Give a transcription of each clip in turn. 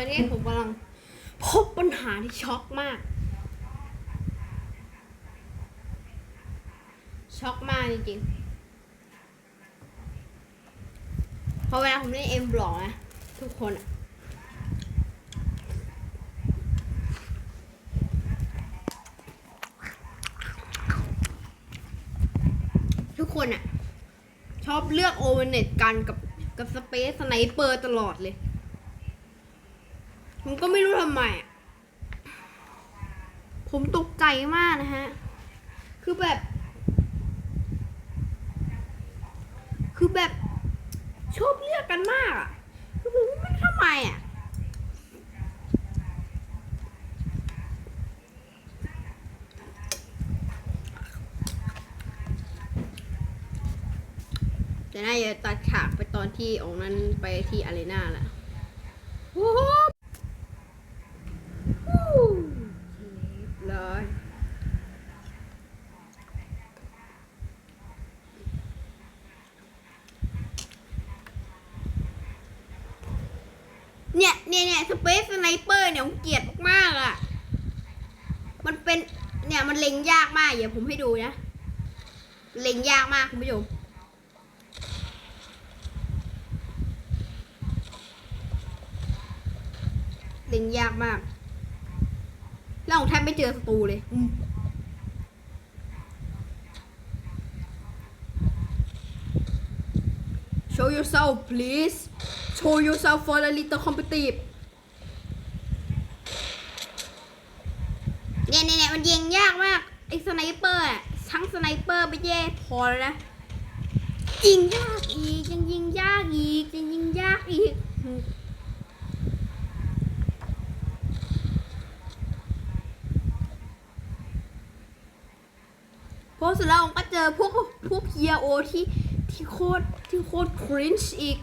อนนี้ผมกำลังพบปัญหาที่ช็อกมาก ช็อกมากจริงๆเพราะเวลาผมเล่นเอ็มบล็อกนะทุกคนทุกคนอะชอบเลือกโอเวอร์เน็ตกันกับกับสเปซสไนเปอร์ตลอดเลย ผมก็ไม่รู้ทำไม ผมตกใจมากนะฮะ คือแบบ คือแบบชอบเลือกกันมากอะคือผมไม่ทำไมอะแต่น่าจะตัดฉากไปตอนที่องนั้นไปที่อารีนาแหละโอ้โหฮู้เลย เนี่ยเนี่ยเนี่ย สเปซสไนเปอร์เนี่ยผมเกลียดมากๆอะ มันเป็นเนี่ยมันเล็งยากมากเดี๋ยวผมให้ดูนะ เล็งยากมากคุณผู้ชมเล็งยากมาก แล้วของแทบไม่เจอศัตรูเลยอืม Show yourself please Show yourself for a little competitive เนี่ยเนี่ ยากมากไอ้สไนเปอร์อะทั้งสไนเปอร์ไม่แย่พอแล้วนะยิงยากอีกยังยิงยากอีกยังยิงยากอีกพราะเสร็จแล้วก็เจอพวกพวกเฮียโอที่ที่โคตรที่โคตรครินช์อีก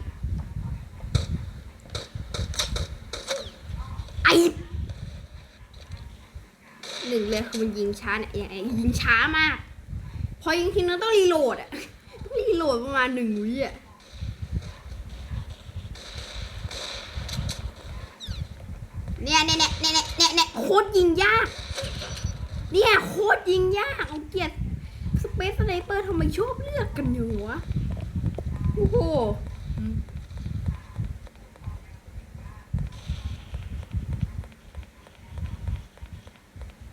ไอ เลยคือมันยิงช้าเนี่ยยิงช้ามาก พอยิงทีนึงต้องรีโหลดอะต้องรีโหลดประมาณหนึ่งวิอะเนี่ยเนี่ยเนี่ยเนี่ยเนี่ยเนี่ยโคตรยิงยาก เนี่ยโคตรยิงยากเอาเกียดสเปซสไนเปอร์ทำไมชอบเลือกกันอยู่วะโอ้โห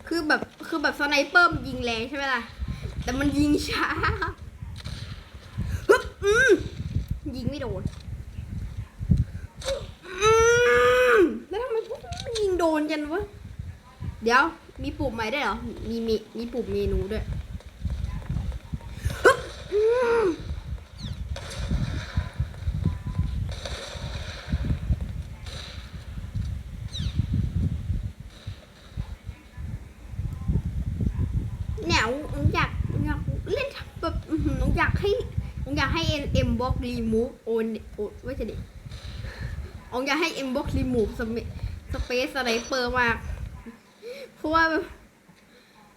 คือแบบคือแบบสไนเปอร์มันยิงแรงใช่ไหมล่ะ แต่มันยิงช้าฮึบอืมยิงไม่โดนอืมแล้วทำไมพวกมันยิงโดนกันวะ เดี๋ยว มีปุ่มใหม่ได้เหรอ มีมีมีปุ่มเมนูด้วยฮึบอืมเนี่ยผมอยากอยากเล่นแบบอื้อหือผมอยากให้ ผมอยากให้ M box remove โอนโอนไม่ใช่ดิผมอยากให้ M box remove สเปสเปซสไนเปอร์มาก เพราะว่าแบบ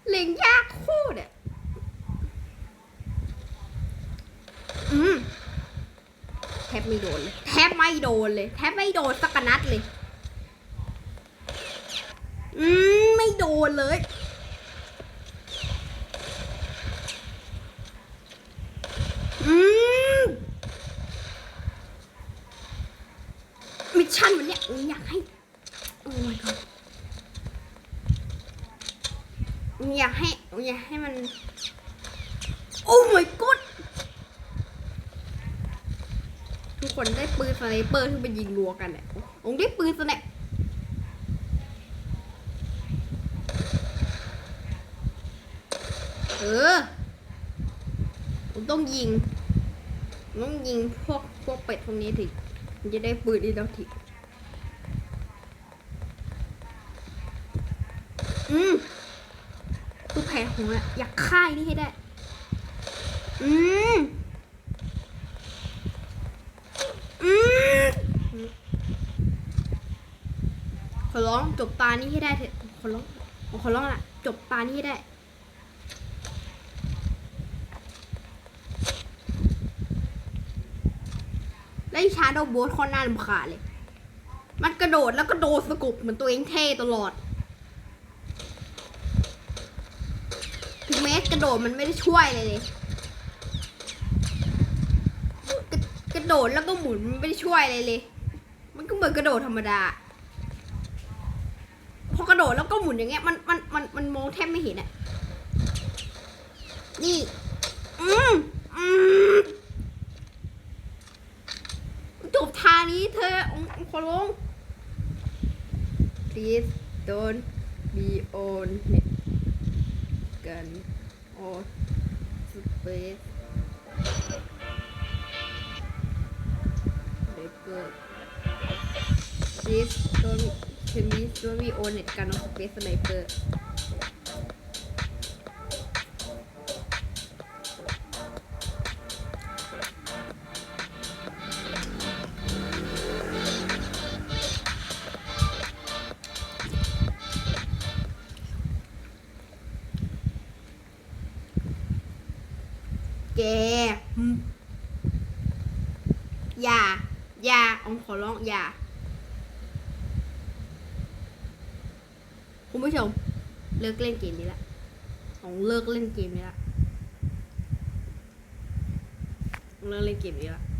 เล็งยากโคตรอะอืมแทบไม่โดนเลย แทบไม่โดนเลย แทบไม่โดนสักนัดเลย อืม ไม่โดนเลย อืม มิ ชั่นวันเนี้ยอยากให้โอ้ my god อยากให้อยากให้มัน โอ้ my god ทุกคนได้ปืนสไนเปอร์ที่ไปยิงรัวกันเนี่ยผมได้ปืนสไนเออผมต้องยิง ต้องยิงพวกพวกเป็ดพวกนี้ถึงจะได้ปืนอีกแล้วที อืมคือแผลของอะอยากฆ่านี่ให้ได้ อืมอืมขอร้องจบตานี้ให้ได้เถอะขอร้องขอร้องละจบตานี้ให้ได้แล้วไอ้ชาโดโบสคนน่ารำคาญเลย มันกระโดดแล้วก็โดนสกุบเหมือนตัวเองเท่ตลอด ถึง แม้กระโดดมันไม่ได้ช่วยเลยเลยกระกระโดดแล้วก็หมุนมันไม่ได้ช่วยเลยเลย มันก็เหมือนกระโดดธรรมดา พอกระโดดแล้วก็หมุนอย่างเงี้ยมันมันมันมันมองแทบไม่เห็นอะนี่ อืมอืมจบทางนี้เธอองค์ขอลง please don't be on it กัน or space paper please don't please don't be on it กัน or space sniper แกอื แก อย่า อย่าอองขอร้องอย่า คุณผู้ชม เลิกเล่นเกมนี้ละอองเลิกเล่นเกมนี้ละองเลิกเล่นเกมนี้ละ